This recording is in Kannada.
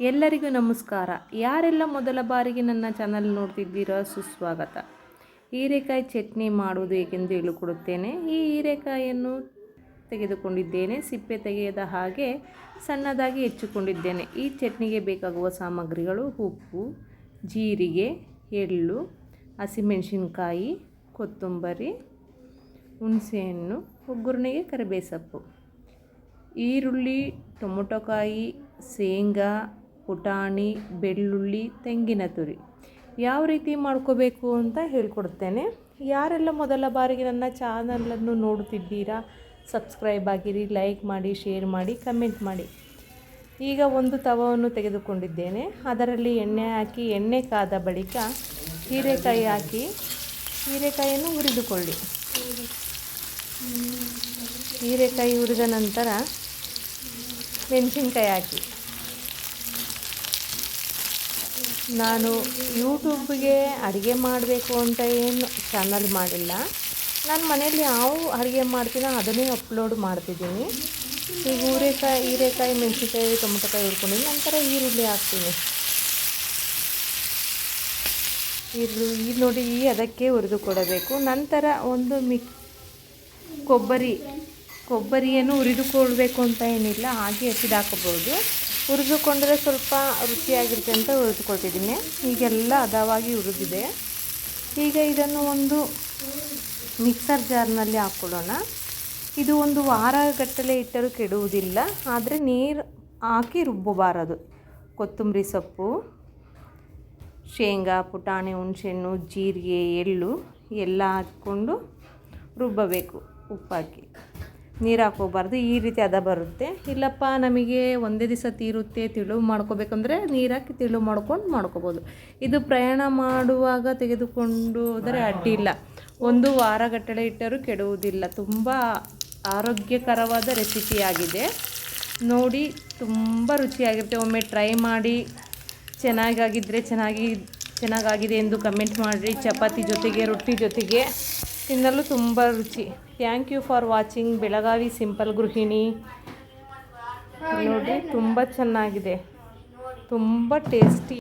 ಎಲ್ಲರಿಗೂ ನಮಸ್ಕಾರ. ಯಾರೆಲ್ಲ ಮೊದಲ ಬಾರಿಗೆ ನನ್ನ ಚಾನಲ್ ನೋಡ್ತಿದ್ದೀರೋ, ಸುಸ್ವಾಗತ. ಹೀರೆಕಾಯಿ ಚಟ್ನಿ ಮಾಡುವುದು ಹೇಗೆಂದು ಹೇಳಿಕೊಡುತ್ತೇನೆ. ಈ ಹೀರೆಕಾಯಿಯನ್ನು ತೆಗೆದುಕೊಂಡಿದ್ದೇನೆ, ಸಿಪ್ಪೆ ತೆಗೆಯದ ಹಾಗೆ ಸಣ್ಣದಾಗಿ ಹೆಚ್ಚಿಕೊಂಡಿದ್ದೇನೆ. ಈ ಚಟ್ನಿಗೆ ಬೇಕಾಗುವ ಸಾಮಗ್ರಿಗಳು ಉಪ್ಪು, ಜೀರಿಗೆ, ಎಳ್ಳು, ಹಸಿಮೆಣಸಿನ್ಕಾಯಿ, ಕೊತ್ತಂಬರಿ, ಹುಣಸೆಹಣ್ಣು, ಒಗ್ಗರಣೆಗೆ ಕರಿಬೇವು ಸೊಪ್ಪು ಈರುಳ್ಳಿ, ಟೊಮೊಟೊಕಾಯಿ, ಶೇಂಗಾ ಪುಟಾಣಿ, ಬೆಳ್ಳುಳ್ಳಿ, ತೆಂಗಿನ ತುರಿ. ಯಾವ ರೀತಿ ಮಾಡ್ಕೋಬೇಕು ಅಂತ ಹೇಳ್ಕೊಡ್ತೇನೆ. ಯಾರೆಲ್ಲ ಮೊದಲ ಬಾರಿಗೆ ನನ್ನ ಚಾನಲನ್ನು ನೋಡುತ್ತಿದ್ದೀರಾ, ಸಬ್ಸ್ಕ್ರೈಬ್ ಆಗಿರಿ, ಲೈಕ್ ಮಾಡಿ, ಶೇರ್ ಮಾಡಿ, ಕಮೆಂಟ್ ಮಾಡಿ. ಈಗ ಒಂದು ತವವನ್ನು ತೆಗೆದುಕೊಂಡಿದ್ದೇನೆ. ಅದರಲ್ಲಿ ಎಣ್ಣೆ ಹಾಕಿ, ಎಣ್ಣೆ ಕಾದ ಬಳಿಕ ಹೀರೆಕಾಯಿ ಹಾಕಿ, ಹೀರೆಕಾಯಿಯನ್ನು ಹುರಿದುಕೊಳ್ಳಿ. ಹೀರೆಕಾಯಿ ಹುರಿದ ನಂತರ ಮೆಣಸಿನ್ಕಾಯಿ ಹಾಕಿ. ನಾನು ಯೂಟ್ಯೂಬ್ಗೆ ಅಡುಗೆ ಮಾಡಬೇಕು ಅಂತ ಏನು ಚಾನಲ್ ಮಾಡಿಲ್ಲ. ನಾನು ಮನೆಯಲ್ಲಿ ಯಾವ ಅಡುಗೆ ಮಾಡ್ತೀನೋ ಅದನ್ನೇ ಅಪ್ಲೋಡ್ ಮಾಡ್ತಿದ್ದೀನಿ. ಈಗ ಊರೆಕಾಯಿ, ಹೀರೆಕಾಯಿ, ಮೆಣಸಿನ್ಕಾಯಿ, ಟೊಮೊಟೊಕಾಯಿ ಹುಡ್ಕೊಂಡು ನಂತರ ಈರುಳ್ಳಿ ಹಾಕ್ತೀನಿ. ಈರುಳ್ಳಿ ನೋಡಿ ಈ ಅದಕ್ಕೆ ಹುರಿದು ಕೊಡಬೇಕು. ನಂತರ ಒಂದು ಮಿಕ್ ಕೊಬ್ಬರಿ, ಕೊಬ್ಬರಿಯನ್ನು ಹುರಿದುಕೊಳ್ಬೇಕು ಅಂತ ಏನಿಲ್ಲ, ಹಾಗೆ ಹಸಿದಾಕಬಹುದು ಹುರಿದುಕೊಂಡ್ರೆ ಸ್ವಲ್ಪ ರುಚಿಯಾಗಿರುತ್ತೆ ಅಂತ ಹುರಿದುಕೊಳ್ತಿದ್ದೀನಿ. ಈಗೆಲ್ಲ ಹದವಾಗಿ ಹುರಿದಿದೆ. ಈಗ ಇದನ್ನು ಒಂದು ಮಿಕ್ಸರ್ ಜಾರ್ನಲ್ಲಿ ಹಾಕ್ಕೊಳ್ಳೋಣ. ಇದು ಒಂದು ವಾರಗಟ್ಟಲೆ ಇಟ್ಟರೂ ಕೆಡುವುದಿಲ್ಲ. ಆದರೆ ನೀರು ಹಾಕಿ ರುಬ್ಬಬಾರದು. ಕೊತ್ತಂಬರಿ ಸೊಪ್ಪು, ಶೇಂಗಾ, ಪುಟಾಣಿ, ಹುಣಸೆಹಣ್ಣು, ಜೀರಿಗೆ, ಎಳ್ಳು ಎಲ್ಲ ಹಾಕ್ಕೊಂಡು ರುಬ್ಬಬೇಕು ಉಪ್ಪಾಕಿ. ನೀರು ಹಾಕೋಬಾರ್ದು ಈ ರೀತಿ ಅದ ಬರುತ್ತೆ. ಇಲ್ಲಪ್ಪ, ನಮಗೆ ಒಂದೇ ದಿವಸ ತೀರುತ್ತೆ ತಿಳು ಮಾಡ್ಕೋಬೇಕಂದ್ರೆ ನೀರು ಹಾಕಿ ತಿಳು ಮಾಡ್ಕೊಂಡು ಮಾಡ್ಕೋಬೋದು. ಇದು ಪ್ರಯಾಣ ಮಾಡುವಾಗ ತೆಗೆದುಕೊಂಡು ಹೋದರೆ ಅಡ್ಡಿಲ್ಲ ಒಂದು ವಾರಗಟ್ಟಲೆ ಇಟ್ಟರೂ ಕೆಡುವುದಿಲ್ಲ. ತುಂಬ ಆರೋಗ್ಯಕರವಾದ ರೆಸಿಪಿಯಾಗಿದೆ ನೋಡಿ, ತುಂಬ ರುಚಿಯಾಗಿರುತ್ತೆ. ಒಮ್ಮೆ ಟ್ರೈ ಮಾಡಿ ಚೆನ್ನಾಗಾಗಿದ್ದರೆ ಚೆನ್ನಾಗಿ, ಚೆನ್ನಾಗಾಗಿದೆ ಎಂದು ಕಮೆಂಟ್ ಮಾಡಿರಿ. ಚಪಾತಿ ಜೊತೆಗೆ, ರೊಟ್ಟಿ ಜೊತೆಗೆ. ತಿನ್ನಲು ತುಂಬ ರುಚಿ. Thank you for watching Belagavi simple ಗೃಹಿಣಿ ನೋಡಿ ತುಂಬ ಚೆನ್ನಾಗಿದೆ. ತುಂಬ ಟೇಸ್ಟಿ